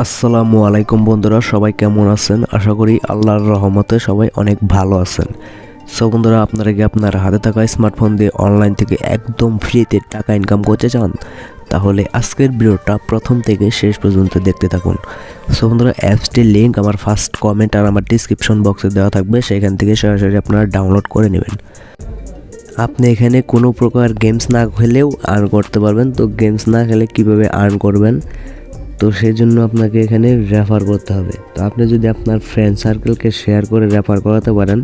আসসালামু আলাইকুম বন্ধুরা, সবাই কেমন আছেন? আশা করি আল্লাহর রহমতে সবাই অনেক ভালো আছেন। সো বন্ধুরা, আপনারা কি আপনার হাতে থাকা স্মার্টফোন দিয়ে অনলাইন থেকে একদম ফ্রিতে টাকা ইনকাম করতে চান? তাহলে আজকের ভিডিওটা প্রথম থেকে শেষ পর্যন্ত দেখতে থাকুন। সো বন্ধুরা অ্যাপসটির লিঙ্ক আমার ফার্স্ট কমেন্ট আর আমার ডিসক্রিপশন বক্সে দেওয়া থাকবে, সেখান থেকে সরাসরি আপনারা ডাউনলোড করে নেবেন। আপনি এখানে কোনো প্রকার গেমস না খেলেও আর্ন করতে পারবেন। তো গেমস না খেলে কীভাবে আর্ন করবেন? তো সেই জন্য আপনাকে এখানে রেফার করতে হবে। তো আপনি যদি আপনার ফ্রেন্ড সার্কেলকে শেয়ার করে রেফার করাতে পারেন,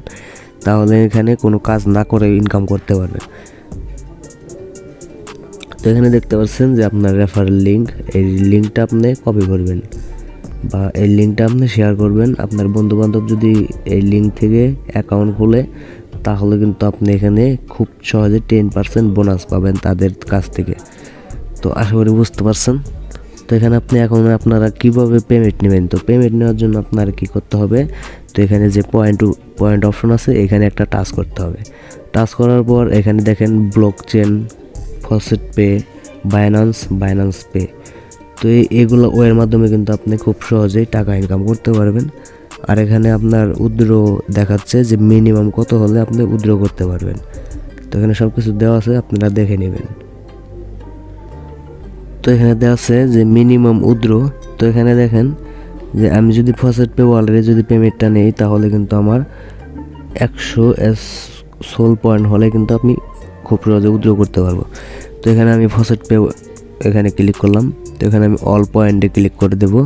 তাহলে এখানে কোনো কাজ না করে ইনকাম করতে পারবেন। তো এখানে দেখতে পাচ্ছেন যে আপনার রেফার লিঙ্ক এই লিঙ্কটা আপনি কপি করবেন বা এই লিঙ্কটা আপনি শেয়ার করবেন। আপনার বন্ধু বান্ধব যদি এই লিঙ্ক থেকে অ্যাকাউন্ট খুলে, তাহলে কিন্তু আপনি এখানে খুব সহজে টেন পার্সেন্ট বোনাস পাবেন তাদের কাছ থেকে। তো আশা করি বুঝতে পারছেন। তো এখানে আপনি এখন আপনারা কীভাবে পেমেন্ট নেবেন? তো পেমেন্ট নেওয়ার জন্য আপনার কি করতে হবে? তো এখানে যে পয়েন্ট পয়েন্ট অপশন আছে, এখানে একটা টাচ করতে হবে। টাচ করার পর এখানে দেখেন block chain faucet pay binance binance pay তো এগুলো ওয়ের মাধ্যমে কিন্তু আপনি খুব সহজেই টাকা ইনকাম করতে পারবেন। আর এখানে আপনার উদ্র দেখাচ্ছে যে মিনিমাম কত হলে আপনি উদ্র করতে পারবেন। তো এখানে সব কিছু দেওয়া আছে, আপনারা দেখে নেবেন। তো এখানে দেওয়া আছে যে মিনিমাম উদ্র। তো এখানে দেখেন যে আমি যদি ফসেট পে ওয়ালেটে যদি পেমেন্টটা নেই, তাহলে কিন্তু আমার একশো এস সোল পয়েন্ট হলে কিন্তু আপনি খুব সহজে উদ্র করতে পারব। তো এখানে আমি ফসেট পে এখানে ক্লিক করলাম। তো এখানে আমি অল পয়েন্টে ক্লিক করে দেবো।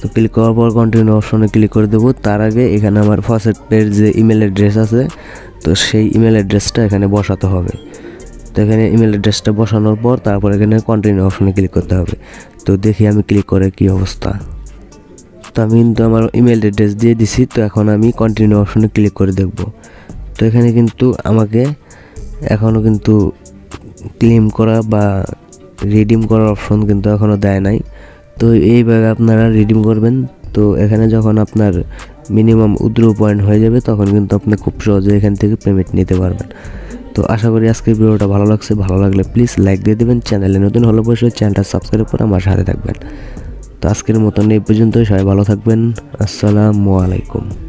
তো ক্লিক করার পর কন্টিনিউ অপশনে ক্লিক করে দেবো। তার আগে এখানে আমার ফসেট পের যে ইমেল অ্যাড্রেস আছে, তো সেই ইমেল অ্যাড্রেসটা এখানে বসাতে হবে। তো এখানে ইমেল অ্যাড্রেসটা বসানোর পর তারপর এখানে কন্টিনিউ অপশনে ক্লিক করতে হবে। তো দেখি আমি ক্লিক করে কি অবস্থা। তো আমি কিন্তু আমার ইমেল অ্যাড্রেস দিয়ে দিছি, তো এখন আমি কন্টিনিউ অপশনে ক্লিক করে দেখব। তো এখানে কিন্তু আমাকে এখনও কিন্তু ক্লেম করা বা রিডিম করার অপশন কিন্তু এখনও দেয় নাই। তো এইভাবে আপনারা রিডিম করবেন। তো এখানে যখন আপনার মিনিমাম উদ্র পয়েন্ট হয়ে যাবে, তখন কিন্তু আপনি খুব সহজে এখান থেকে পেমেন্ট নিতে পারবেন। তো আশা করি আজকের ভিডিওটা ভালো লাগছে। ভালো লাগলে প্লিজ লাইক দিয়ে দেবেন। চ্যানেলে নতুন হলে অবশ্যই চ্যানেলটা সাবস্ক্রাইব করে আমার সাথে থাকবেন। তো আজকের মতন এই পর্যন্তই। সবাই ভালো থাকবেন। আসসালামু আলাইকুম।